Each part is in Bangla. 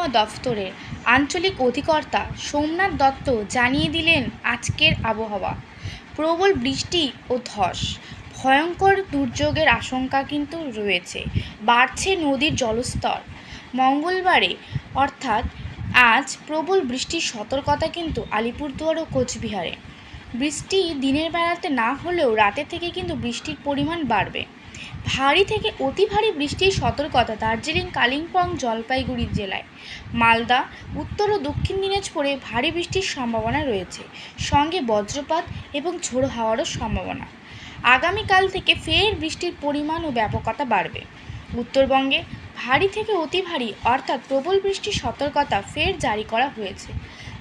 আবহাওয়া দফতরের আঞ্চলিক অধিকর্তা সোমনাথ দত্ত জানিয়ে দিলেন আজকের আবহাওয়া। প্রবল বৃষ্টি ও ধস, ভয়ঙ্কর দুর্যোগের আশঙ্কা কিন্তু রয়েছে। বাড়ছে নদীর জলস্তর। মঙ্গলবারে, অর্থাৎ আজ, প্রবল বৃষ্টির সতর্কতা কিন্তু আলিপুরদুয়ার ও কোচবিহারে। বৃষ্টি দিনের বেলাতে না হলেও রাতে থেকে কিন্তু বৃষ্টির পরিমাণ বাড়বে। ভারী থেকে অতি ভারী বৃষ্টির সতর্কতা দার্জিলিং, কালিম্পং, জলপাইগুড়ি জেলায়। মালদা, উত্তর ও দক্ষিণ দিনাজপুরে ভারী বৃষ্টির সম্ভাবনা রয়েছে। সঙ্গে বজ্রপাত এবং ঝোড়ো হাওয়ারও সম্ভাবনা। আগামীকাল থেকে ফের বৃষ্টির পরিমাণ ও ব্যাপকতা বাড়বে। উত্তরবঙ্গে ভারী থেকে অতি ভারী অর্থাৎ প্রবল বৃষ্টির সতর্কতা ফের জারি করা হয়েছে।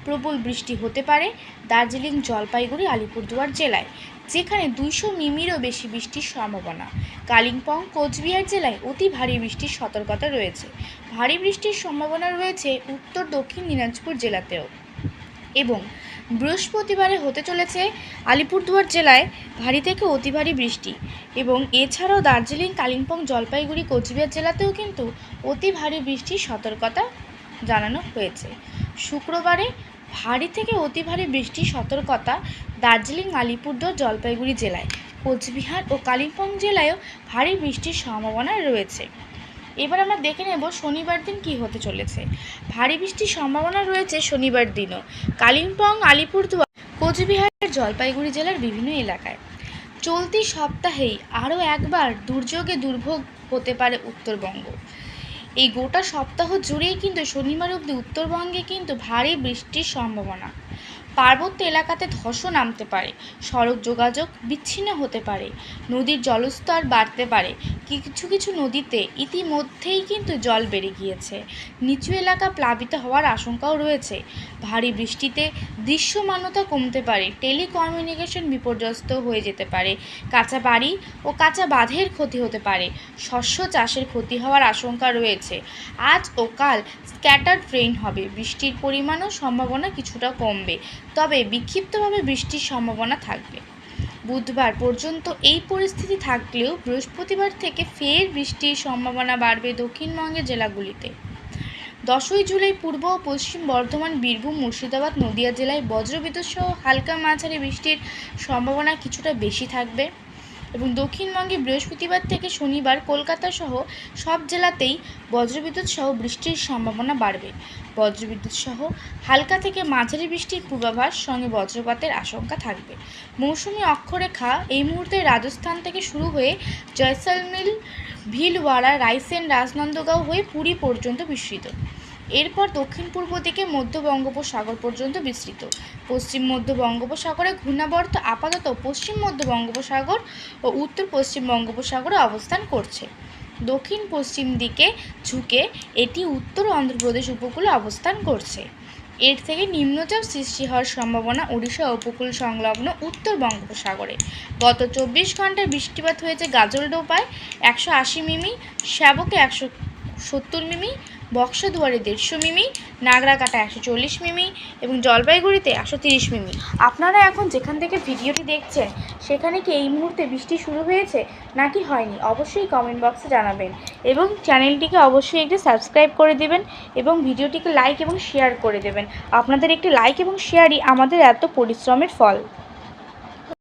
প্রবল বৃষ্টি হতে পারে দার্জিলিং, জলপাইগুড়ি, আলিপুরদুয়ার জেলায়, যেখানে দুইশো মিমিরও বেশি বৃষ্টির সম্ভাবনা। কালিম্পং, কোচবিহার জেলায় অতি ভারী বৃষ্টির সতর্কতা রয়েছে। ভারী বৃষ্টির সম্ভাবনা রয়েছে উত্তর, দক্ষিণ দিনাজপুর জেলাতেও। এবং বৃহস্পতিবারে হতে চলেছে আলিপুরদুয়ার জেলায় ভারী থেকে অতি ভারী বৃষ্টি। এবং এছাড়াও দার্জিলিং, কালিম্পং, জলপাইগুড়ি, কোচবিহার জেলাতেও কিন্তু অতি ভারী বৃষ্টির সতর্কতা জানানো হয়েছে। শুক্রবারে ভারী থেকে অতি ভারী বৃষ্টির সতর্কতা দার্জিলিং, আলিপুরদুয়ার, জলপাইগুড়ি জেলায়। কোচবিহার ও কালিম্পং জেলায়ও ভারী বৃষ্টির সম্ভাবনা রয়েছে। এবার আমরা দেখে নেব শনিবার দিন কি হতে চলেছে। ভারী বৃষ্টির সম্ভাবনা রয়েছে শনিবার দিনও। কালিম্পং, আলিপুরদুয়ার, কোচবিহার, জলপাইগুড়ি জেলার বিভিন্ন এলাকায়। চলতি সপ্তাহেই আরও একবার দুর্যোগে দুর্ভোগ হতে পারে উত্তরবঙ্গ। এই গোটা সপ্তাহ জুড়েই কিন্তু শনিবার অবধি উত্তরবঙ্গে কিন্তু ভারী বৃষ্টির সম্ভাবনা। পার্বত্য এলাকাতে ধসও নামতে পারে, সড়ক যোগাযোগ বিচ্ছিন্ন হতে পারে, নদীর জলস্তর বাড়তে পারে। কিছু কিছু নদীতে ইতিমধ্যেই কিন্তু জল বেড়ে গিয়েছে। নিচু এলাকা প্লাবিত হওয়ার আশঙ্কাও রয়েছে। ভারী বৃষ্টিতে দৃশ্যমানতা কমতে পারে, টেলিকমিউনিকেশন বিপর্যস্ত হয়ে যেতে পারে, কাঁচা বাড়ি ও কাঁচা বাঁধের ক্ষতি হতে পারে, শস্য চাষের ক্ষতি হওয়ার আশঙ্কা রয়েছে। আজ ও কাল স্ক্যাটার্ড রেইন হবে, বৃষ্টির পরিমাণও সম্ভাবনা কিছুটা কমবে তবে বিক্ষিপ্তভাবে বৃষ্টির সম্ভাবনা থাকবে। বুধবার পর্যন্ত এই পরিস্থিতি থাকলেও বৃহস্পতিবার থেকে ফের বৃষ্টির সম্ভাবনা বাড়বে দক্ষিণবঙ্গের জেলাগুলিতে। দশই জুলাই পূর্ব ও পশ্চিম বর্ধমান, বীরভূম, মুর্শিদাবাদ, নদিয়া জেলায় বজ্রবিদ্যুৎ সহ হালকা মাঝারি বৃষ্টির সম্ভাবনা কিছুটা বেশি থাকবে। এবং দক্ষিণবঙ্গে বৃহস্পতিবার থেকে শনিবার কলকাতা সহ সব জেলাতেই বজ্রবিদ্যুৎ সহ বৃষ্টির সম্ভাবনা বাড়বে। বজ্রবিদ্যুৎ সহ হালকা থেকে মাঝারি বৃষ্টির পূর্বাভাস সঙ্গে বজ্রপাতের আশঙ্কা থাকবে। মৌসুমি অক্ষরেখা এই মুহূর্তে রাজস্থান থেকে শুরু হয়ে জয়সলমীর, ভিলওয়াড়া, রাইসেন, রাজনন্দগাঁও হয়ে পুরী পর্যন্ত বিস্তৃত। এরপর দক্ষিণ পূর্ব দিকে মধ্য বঙ্গোপসাগর পর্যন্ত বিস্তৃত। পশ্চিম মধ্য বঙ্গোপসাগরে ঘূর্ণাবর্ত আপাতত পশ্চিম মধ্য বঙ্গোপসাগর ও উত্তর পশ্চিম বঙ্গোপসাগরে অবস্থান করছে। দক্ষিণ পশ্চিম দিকে ঝুঁকে এটি উত্তর অন্ধ্রপ্রদেশ উপকূলে অবস্থান করছে। এর থেকে নিম্নচাপ সৃষ্টি হওয়ার সম্ভাবনা ওড়িশা উপকূল সংলগ্ন উত্তর বঙ্গোপসাগরে। গত চব্বিশ ঘন্টায় বৃষ্টিপাত হয়েছে গাজলডোপায় একশো আশি মিমি, শ্যাবকে একশো সত্তর মিমি বক্সাদুয়ারে দেড়শো মিমি, নাগরাকাটা একশো চল্লিশ মিমি এবং জলপাইগুড়িতে একশো তিরিশ মিমি। আপনারা এখন যেখান থেকে ভিডিওটি দেখছেন, সেখানে কি এই মুহূর্তে বৃষ্টি শুরু হয়েছে নাকি হয়নি? অবশ্যই কমেন্ট বক্সে জানাবেন এবং চ্যানেলটিকে অবশ্যই একটি সাবস্ক্রাইব করে দেবেন এবং ভিডিওটিকে লাইক এবং শেয়ার করে দেবেন। আপনাদের একটি লাইক এবং শেয়ারই আমাদের এত পরিশ্রমের ফল।